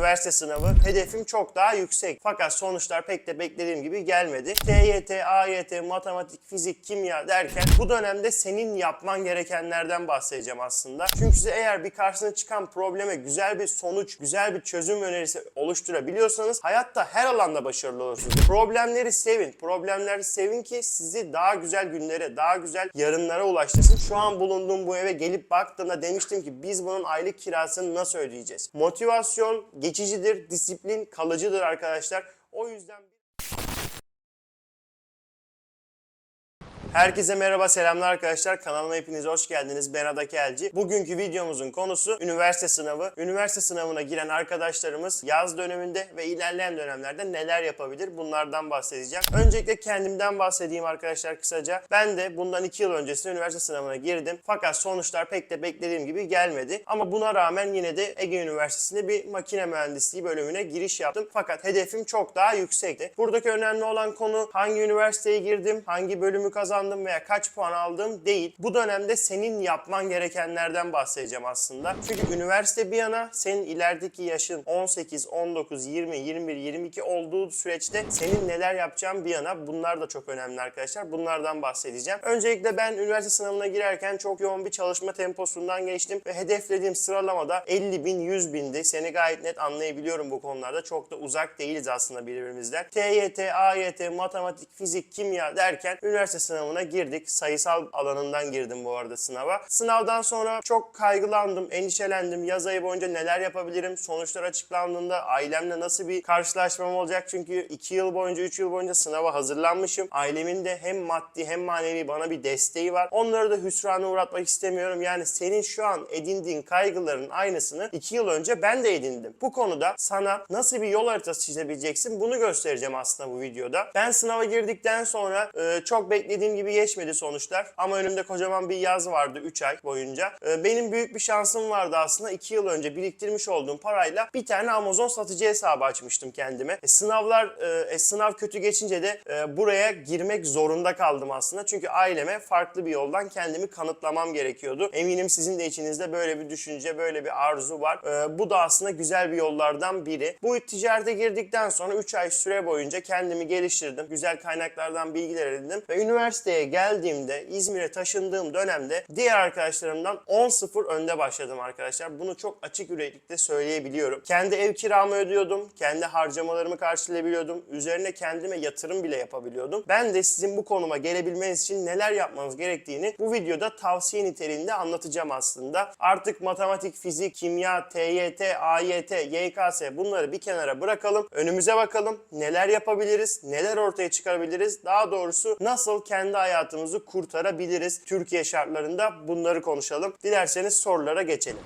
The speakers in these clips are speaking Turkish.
üniversite sınavı. Hedefim çok daha yüksek. Fakat sonuçlar pek de beklediğim gibi gelmedi. TYT, AYT, matematik, fizik, kimya derken bu dönemde senin yapman gerekenlerden bahsedeceğim aslında. Çünkü size eğer bir karşısına çıkan probleme güzel bir sonuç, güzel bir çözüm önerisi oluşturabiliyorsanız hayatta her alanda başarılı olursunuz. Problemleri sevin. Problemleri sevin ki sizi daha güzel günlere, daha güzel yarınlara ulaştırsın. Şu an bulunduğum bu eve gelip baktığımda demiştim ki biz bunun aylık kirasını nasıl ödeyeceğiz? Motivasyon geçicidir, disiplin kalıcıdır arkadaşlar. O yüzden Herkese merhaba, selamlar arkadaşlar. Kanalıma hepiniz hoş geldiniz. Ben Adak Elci. Bugünkü videomuzun konusu üniversite sınavı. Üniversite sınavına giren arkadaşlarımız yaz döneminde ve ilerleyen dönemlerde neler yapabilir? Bunlardan bahsedeceğim. Öncelikle kendimden bahsedeyim arkadaşlar kısaca. Ben de bundan 2 yıl öncesinde üniversite sınavına girdim. Fakat sonuçlar pek de beklediğim gibi gelmedi. Ama buna rağmen yine de Ege Üniversitesi'nde bir makine mühendisliği bölümüne giriş yaptım. Fakat hedefim çok daha yüksekti. Buradaki önemli olan konu hangi üniversiteye girdim, hangi bölümü kazandım veya kaç puan aldım değil. Bu dönemde senin yapman gerekenlerden bahsedeceğim aslında. Çünkü üniversite bir yana senin ilerideki yaşın 18, 19, 20, 21, 22 olduğu süreçte senin neler yapacağın bir yana bunlar da çok önemli arkadaşlar. Bunlardan bahsedeceğim. Öncelikle ben üniversite sınavına girerken çok yoğun bir çalışma temposundan geçtim ve hedeflediğim sıralamada 50 bin, 100 bindi. Seni gayet net anlayabiliyorum bu konularda. Çok da uzak değiliz aslında birbirimizden. TYT, AYT, matematik, fizik, kimya derken üniversite sınavına girdik. Sayısal alanından girdim bu arada sınava. Sınavdan sonra çok kaygılandım, endişelendim. Yaz ayı boyunca neler yapabilirim? Sonuçlar açıklandığında ailemle nasıl bir karşılaşmam olacak? Çünkü 2 yıl boyunca, 3 yıl boyunca sınava hazırlanmışım. Ailemin de hem maddi hem manevi bana bir desteği var. Onları da hüsrana uğratmak istemiyorum. Yani senin şu an edindiğin kaygıların aynısını 2 yıl önce ben de edindim. Bu konuda sana nasıl bir yol haritası çizebileceksin bunu göstereceğim aslında bu videoda. Ben sınava girdikten sonra e, çok beklediğim gibi geçmedi sonuçlar. Ama önümde kocaman bir yaz vardı 3 ay boyunca. E, benim büyük bir şansım vardı aslında. 2 yıl önce biriktirmiş olduğum parayla bir tane Amazon satıcı hesabı açmıştım kendime. E, sınavlar, e, e, sınav kötü geçince de e, buraya girmek zorunda kaldım aslında. Çünkü aileme farklı bir yoldan kendimi kanıtlamam gerekiyordu. Eminim sizin de içinizde böyle bir düşünce, böyle bir arzu var. E, bu da aslında güzel bir yollardan biri. Bu ticarete girdikten sonra 3 ay süre boyunca kendimi geliştirdim. Güzel kaynaklardan bilgiler edindim ve üniversiteye geldiğimde, İzmir'e taşındığım dönemde diğer arkadaşlarımdan 10-0 önde başladım arkadaşlar. Bunu çok açık yüreklikle söyleyebiliyorum. Kendi ev kiramı ödüyordum, kendi harcamalarımı karşılayabiliyordum. Üzerine kendime yatırım bile yapabiliyordum. Ben de sizin bu konuma gelebilmeniz için neler yapmanız gerektiğini bu videoda tavsiye niteliğinde anlatacağım aslında. Artık matematik, fizik, kimya, TYT, AYT, YKS bunları bir kenara bırakalım. Önümüze bakalım. Neler yapabiliriz? Neler ortaya çıkarabiliriz? Daha doğrusu nasıl kendi hayatımızı kurtarabiliriz? Türkiye şartlarında bunları konuşalım. Dilerseniz sorulara geçelim.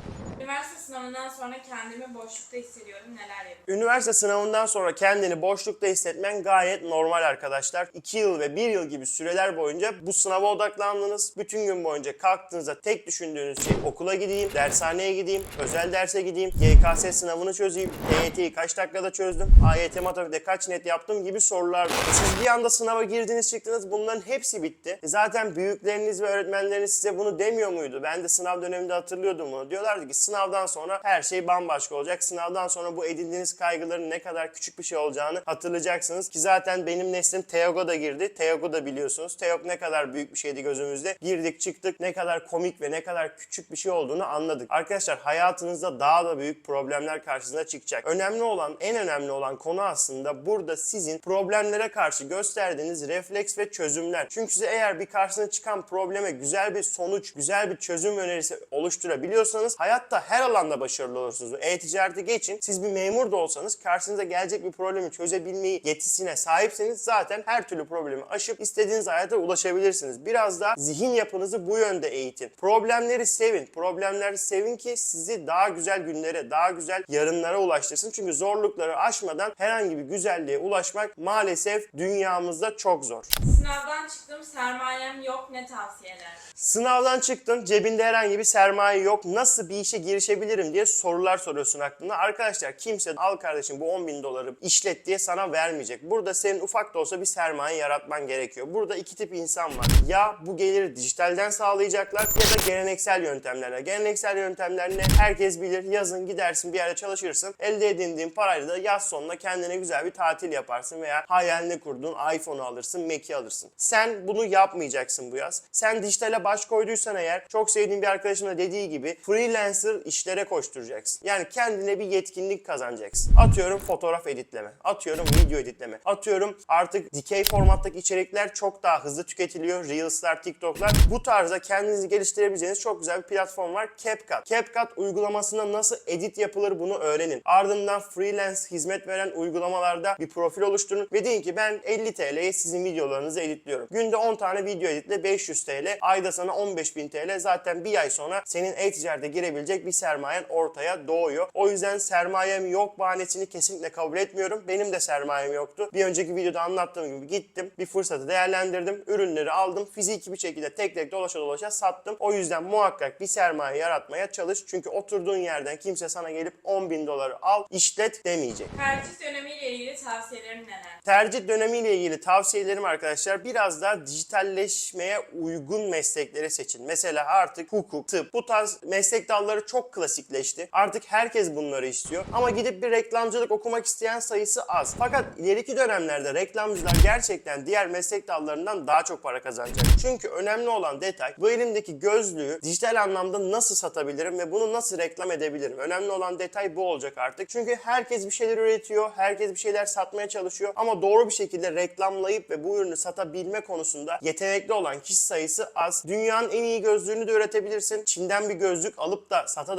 Üniversite sınavından sonra kendimi boşlukta hissediyorum. Neler yapıyorum? Üniversite sınavından sonra kendini boşlukta hissetmen gayet normal arkadaşlar. 2 yıl ve 1 yıl gibi süreler boyunca bu sınava odaklandınız. Bütün gün boyunca kalktığınızda tek düşündüğünüz şey okula gideyim, dershaneye gideyim, özel derse gideyim, YKS sınavını çözeyim, TYT'yi kaç dakikada çözdüm, AYT matematikte kaç net yaptım gibi sorular. Siz bir anda sınava girdiniz çıktınız bunların hepsi bitti. E Zaten büyükleriniz ve öğretmenleriniz size bunu demiyor muydu? Ben de sınav döneminde hatırlıyordum bunu. Diyorlardı ki sınavdan sonra her şey bambaşka olacak. Sınavdan sonra bu edindiğiniz kaygıların ne kadar küçük bir şey olacağını hatırlayacaksınız. Ki zaten benim neslim Teogo da girdi. Teogo da biliyorsunuz. Teog ne kadar büyük bir şeydi gözümüzde. Girdik çıktık ne kadar komik ve ne kadar küçük bir şey olduğunu anladık. Arkadaşlar hayatınızda daha da büyük problemler karşınıza çıkacak. Önemli olan, en önemli olan konu aslında burada sizin problemlere karşı gösterdiğiniz refleks ve çözümler. Çünkü size eğer bir karşısına çıkan probleme güzel bir sonuç, güzel bir çözüm önerisi oluşturabiliyorsanız hayatta her alanda başarılı olursunuz. E-ticarete geçin. Siz bir memur da olsanız karşınıza gelecek bir problemi çözebilmeyi yetisine sahipseniz zaten her türlü problemi aşıp istediğiniz hayata ulaşabilirsiniz. Biraz da zihin yapınızı bu yönde eğitin. Problemleri sevin. Problemleri sevin ki sizi daha güzel günlere, daha güzel yarınlara ulaştırsın. Çünkü zorlukları aşmadan herhangi bir güzelliğe ulaşmak maalesef dünyamızda çok zor. Sınavdan çıktım, sermayem yok. Ne tavsiye eder? Sınavdan çıktın, cebinde herhangi bir sermaye yok. Nasıl bir işe girişebilirim diye sorular soruyorsun aklına. Arkadaşlar kimse al kardeşim bu 10 bin doları işlet diye sana vermeyecek. Burada senin ufak da olsa bir sermaye yaratman gerekiyor. Burada iki tip insan var. Ya bu geliri dijitalden sağlayacaklar ya da geleneksel yöntemlerle. Geleneksel yöntemler ne? Herkes bilir. Yazın gidersin bir yerde çalışırsın. Elde edindiğin parayla da yaz sonunda kendine güzel bir tatil yaparsın veya hayalini kurduğun iPhone'u alırsın, Mac'i alırsın. Sen bunu yapmayacaksın bu yaz. Sen dijitale baş koyduysan eğer çok sevdiğim bir arkadaşım da dediği gibi freelancer işlere koşturacaksın. Yani kendine bir yetkinlik kazanacaksın. Atıyorum fotoğraf editleme, atıyorum video editleme, atıyorum artık dikey formattaki içerikler çok daha hızlı tüketiliyor. Reels'lar, TikTok'lar. Bu tarzda kendinizi geliştirebileceğiniz çok güzel bir platform var. CapCut. CapCut uygulamasında nasıl edit yapılır bunu öğrenin. Ardından freelance hizmet veren uygulamalarda bir profil oluşturun ve deyin ki ben 50 TL'ye sizin videolarınızı editliyorum. Günde 10 tane video editle 500 TL. Ayda sana 15.000 TL. Zaten bir ay sonra senin e-ticarete girebilecek bir sermayen ortaya doğuyor. O yüzden sermayem yok bahanesini kesinlikle kabul etmiyorum. Benim de sermayem yoktu. Bir önceki videoda anlattığım gibi gittim. Bir fırsatı değerlendirdim. Ürünleri aldım. Fiziki bir şekilde tek tek dolaşa dolaşa sattım. O yüzden muhakkak bir sermaye yaratmaya çalış. Çünkü oturduğun yerden kimse sana gelip 10 bin doları al işlet demeyecek. Tercih dönemiyle ilgili tavsiyelerin neler? Tercih dönemiyle ilgili tavsiyelerim arkadaşlar biraz daha dijitalleşmeye uygun meslekleri seçin. Mesela artık hukuk, tıp bu tarz meslek dalları çok klasikleşti. Artık herkes bunları istiyor. Ama gidip bir reklamcılık okumak isteyen sayısı az. Fakat ileriki dönemlerde reklamcılar gerçekten diğer meslek dallarından daha çok para kazanacak. Çünkü önemli olan detay bu elimdeki gözlüğü dijital anlamda nasıl satabilirim ve bunu nasıl reklam edebilirim? Önemli olan detay bu olacak artık. Çünkü herkes bir şeyler üretiyor, herkes bir şeyler satmaya çalışıyor ama doğru bir şekilde reklamlayıp ve bu ürünü satabilme konusunda yetenekli olan kişi sayısı az. Dünyanın en iyi gözlüğünü de üretebilirsin. Çin'den bir gözlük alıp da satabilirsin.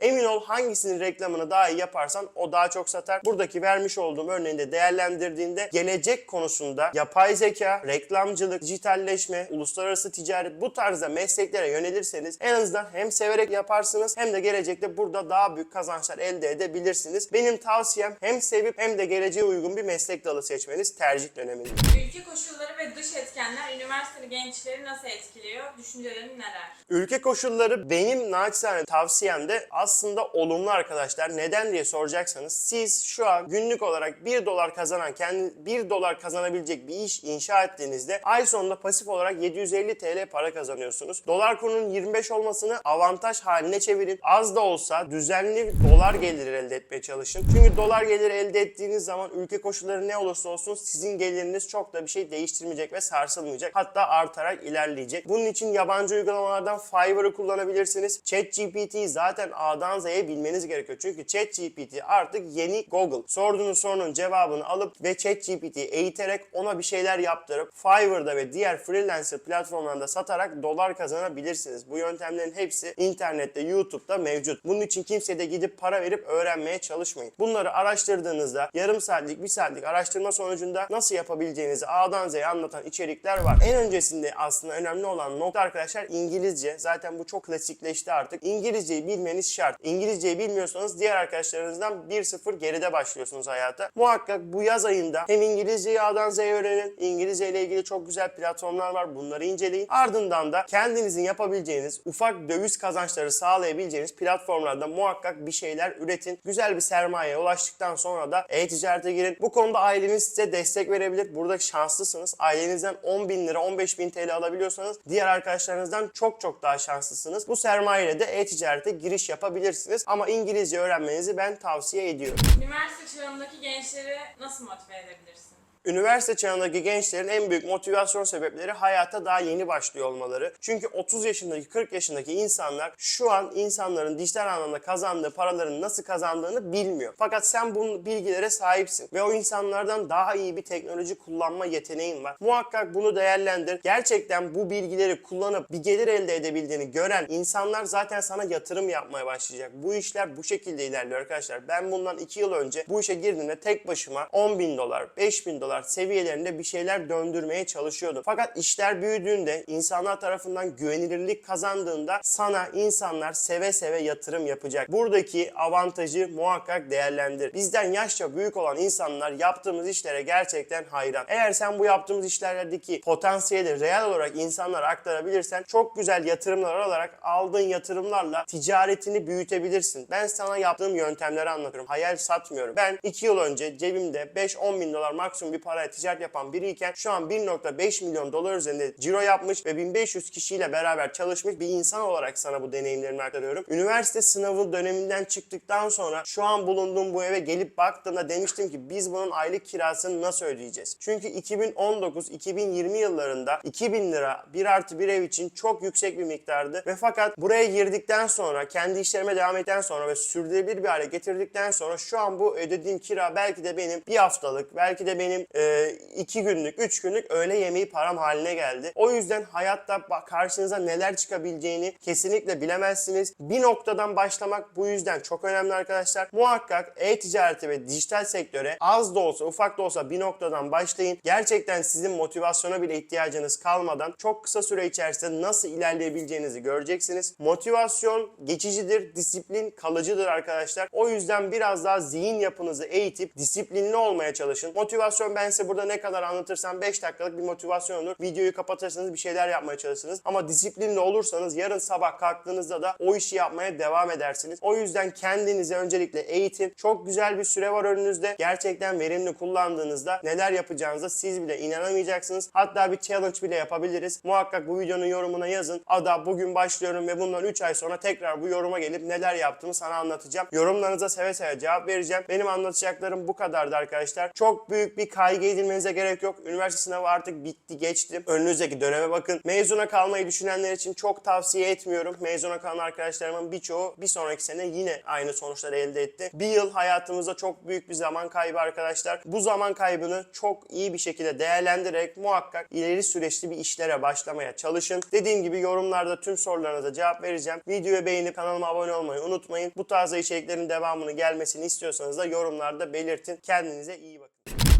Emin ol hangisinin reklamını daha iyi yaparsan o daha çok satar. Buradaki vermiş olduğum örneğini de değerlendirdiğinde gelecek konusunda yapay zeka, reklamcılık, dijitalleşme, uluslararası ticaret bu tarzda mesleklere yönelirseniz en azından hem severek yaparsınız hem de gelecekte burada daha büyük kazançlar elde edebilirsiniz. Benim tavsiyem hem sevip hem de geleceğe uygun bir meslek dalı seçmeniz tercih döneminde. Ülke koşulları ve dış etkenler üniversiteli gençleri nasıl etkiliyor? Düşüncelerin neler? Ülke koşulları benim naçizane tavsiyem de aslında olumlu arkadaşlar. Neden diye soracaksanız siz şu an günlük olarak 1 dolar kazanan, kendi 1 dolar kazanabilecek bir iş inşa ettiğinizde ay sonunda pasif olarak 750 TL para kazanıyorsunuz. Dolar kurunun 25 olmasını avantaj haline çevirin. Az da olsa düzenli dolar geliri elde etmeye çalışın. Çünkü dolar geliri elde ettiğiniz zaman ülke koşulları ne olursa olsun sizin geliriniz çok da bir şey değiştirmeyecek ve sarsılmayacak. Hatta artarak ilerleyecek. Bunun için yabancı uygulamalardan Fiverr'ı kullanabilirsiniz. ChatGPT zaten A'dan Z'ye bilmeniz gerekiyor. Çünkü ChatGPT artık yeni Google. Sorduğunuz sorunun cevabını alıp ve ChatGPT'yi eğiterek ona bir şeyler yaptırıp Fiverr'da ve diğer freelancer platformlarında satarak dolar kazanabilirsiniz. Bu yöntemlerin hepsi internette, YouTube'da mevcut. Bunun için kimseye de gidip para verip öğrenmeye çalışmayın. Bunları araştırdığınızda yarım saatlik, bir saatlik araştırma sonucunda nasıl yapabileceğinizi A'dan Z'ye anlatan içerikler var. En öncesinde aslında önemli olan nokta arkadaşlar İngilizce. Zaten bu çok klasikleşti artık. İngilizceyi bilmeniz şart. İngilizceyi bilmiyorsanız diğer arkadaşlarınızdan 1-0 geride başlıyorsunuz hayata. Muhakkak bu yaz ayında hem İngilizceyi A'dan Z'ye öğrenin. İngilizce ile ilgili çok güzel platformlar var. Bunları inceleyin. Ardından da kendinizin yapabileceğiniz ufak döviz kazançları sağlayabileceğiniz platformlarda muhakkak bir şeyler üretin. Güzel bir sermayeye ulaştıktan sonra da e-ticarete girin. Bu konuda aileniz size destek verebilir. Burada şanslısınız. Ailenizden 10 bin lira, 15 bin TL alabiliyorsanız diğer arkadaşlarınızdan çok çok daha şanslısınız. Bu sermayeyle de e-ticarete giriş yapabilirsiniz. Ama İngilizce öğrenmenizi ben tavsiye ediyorum. Üniversite çağındaki gençleri nasıl motive edebilirsin? Üniversite çağındaki gençlerin en büyük motivasyon sebepleri hayata daha yeni başlıyor olmaları. Çünkü 30 yaşındaki 40 yaşındaki insanlar şu an insanların dijital anlamda kazandığı paraların nasıl kazandığını bilmiyor. Fakat sen bu bilgilere sahipsin ve o insanlardan daha iyi bir teknoloji kullanma yeteneğin var. Muhakkak bunu değerlendir. Gerçekten bu bilgileri kullanıp bir gelir elde edebildiğini gören insanlar zaten sana yatırım yapmaya başlayacak. Bu işler bu şekilde ilerliyor arkadaşlar. Ben bundan 2 yıl önce bu işe girdiğimde tek başıma 10 bin dolar, 5 bin dolar dolar seviyelerinde bir şeyler döndürmeye çalışıyordum. Fakat işler büyüdüğünde, insanlar tarafından güvenilirlik kazandığında sana insanlar seve seve yatırım yapacak. Buradaki avantajı muhakkak değerlendir. Bizden yaşça büyük olan insanlar yaptığımız işlere gerçekten hayran. Eğer sen bu yaptığımız işlerdeki potansiyeli reel olarak insanlara aktarabilirsen çok güzel yatırımlar alarak aldığın yatırımlarla ticaretini büyütebilirsin. Ben sana yaptığım yöntemleri anlatıyorum. Hayal satmıyorum. Ben 2 yıl önce cebimde 5-10 bin dolar maksimum bir paraya ticaret yapan biriyken şu an 1.5 milyon dolar üzerinde ciro yapmış ve 1500 kişiyle beraber çalışmış bir insan olarak sana bu deneyimlerimi aktarıyorum. Üniversite sınavı döneminden çıktıktan sonra şu an bulunduğum bu eve gelip baktığımda demiştim ki biz bunun aylık kirasını nasıl ödeyeceğiz? Çünkü 2019-2020 yıllarında 2000 lira 1 artı bir ev için çok yüksek bir miktardı ve fakat buraya girdikten sonra kendi işlerime devam ettikten sonra ve sürdürülebilir bir hale getirdikten sonra şu an bu ödediğim kira belki de benim bir haftalık belki de benim e, iki günlük üç günlük öğle yemeği param haline geldi. O yüzden hayatta karşınıza neler çıkabileceğini kesinlikle bilemezsiniz. Bir noktadan başlamak bu yüzden çok önemli arkadaşlar. Muhakkak e-ticareti ve dijital sektöre az da olsa ufak da olsa bir noktadan başlayın. Gerçekten sizin motivasyona bile ihtiyacınız kalmadan çok kısa süre içerisinde nasıl ilerleyebileceğinizi göreceksiniz. Motivasyon geçicidir, disiplin kalıcıdır arkadaşlar. O yüzden biraz daha zihin yapınızı eğitip disiplinli olmaya çalışın. Motivasyon ben size burada ne kadar anlatırsam 5 dakikalık bir motivasyon olur. Videoyu kapatırsınız bir şeyler yapmaya çalışırsınız. Ama disiplinli olursanız yarın sabah kalktığınızda da o işi yapmaya devam edersiniz. O yüzden kendinizi öncelikle eğitin. Çok güzel bir süre var önünüzde. Gerçekten verimli kullandığınızda neler yapacağınıza siz bile inanamayacaksınız. Hatta bir challenge bile yapabiliriz. Muhakkak bu videonun yorumuna yazın. Ada bugün başlıyorum ve bundan 3 ay sonra tekrar bu yoruma gelip neler yaptığımı sana anlatacağım. Yorumlarınıza seve seve cevap vereceğim. Benim anlatacaklarım bu kadardı arkadaşlar. Çok büyük bir kaygı edilmenize gerek yok. Üniversite sınavı artık bitti geçti. Önünüzdeki döneme bakın. Mezuna kalmayı düşünenler için çok tavsiye etmiyorum. Mezuna kalan arkadaşlarımın birçoğu bir sonraki sene yine aynı sonuçları elde etti. Bir yıl hayatımızda çok büyük bir zaman kaybı arkadaşlar. Bu zaman kaybını çok iyi bir şekilde değerlendirerek muhakkak ileri süreçli bir işlere başlamaya çalışın. Dediğim gibi yorumlarda tüm sorularınıza cevap vereceğim. Videoyu beğenip kanalıma abone olmayı unutmayın. Bu tarz içeriklerin devamını gelmesini istiyorsanız da yorumlarda belirtin. Kendinize iyi bakın.